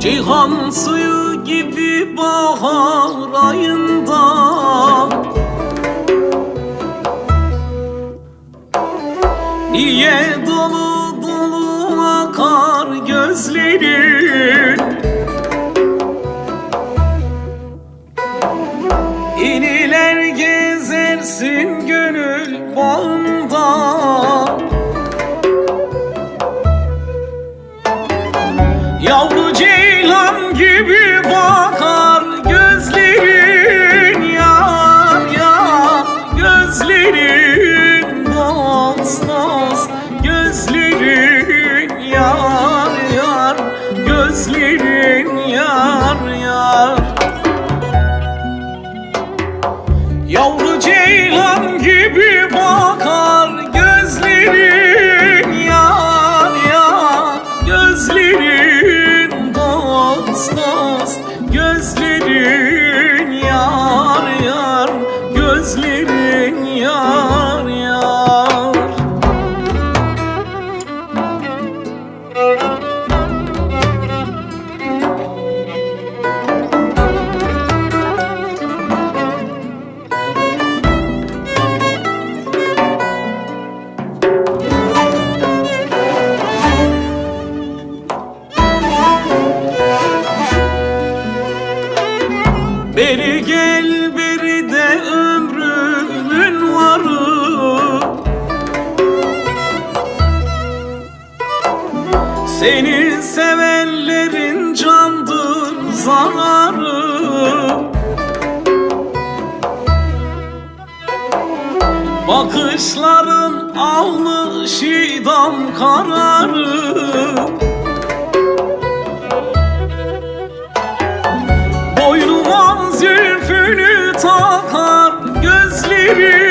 Ceyhan suyu gibi bahar ayında. Niye dolu dolu akar gözlerin? İniler gezersin gönül bağında. Yavru ceylan gibi bak Bakışların almış idam kararı. Boynuma zülfünü takar gözleri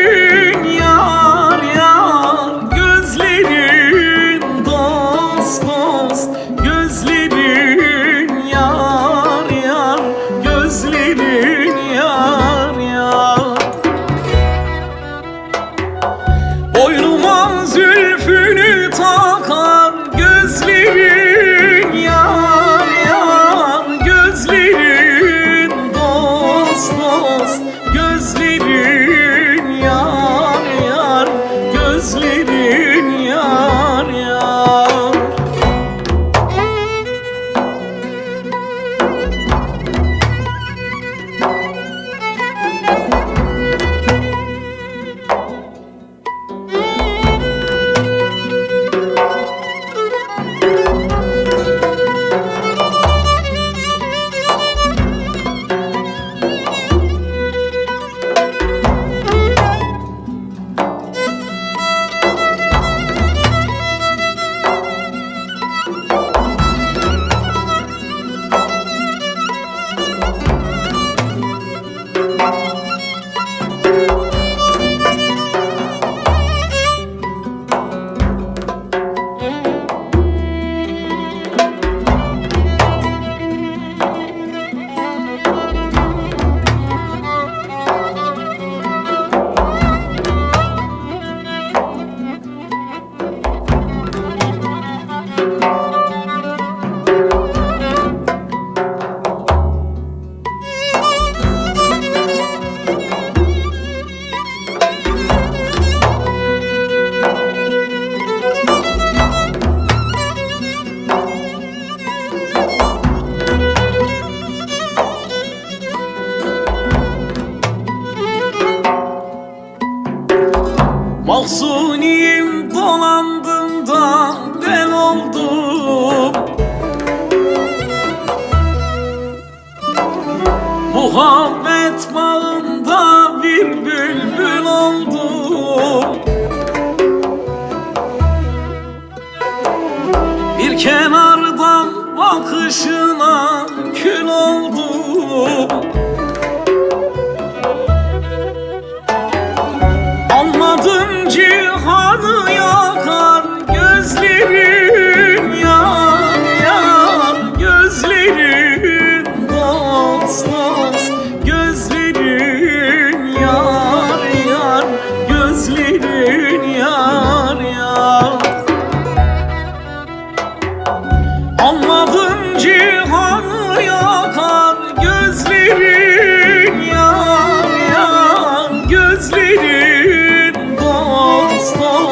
Senin dostlar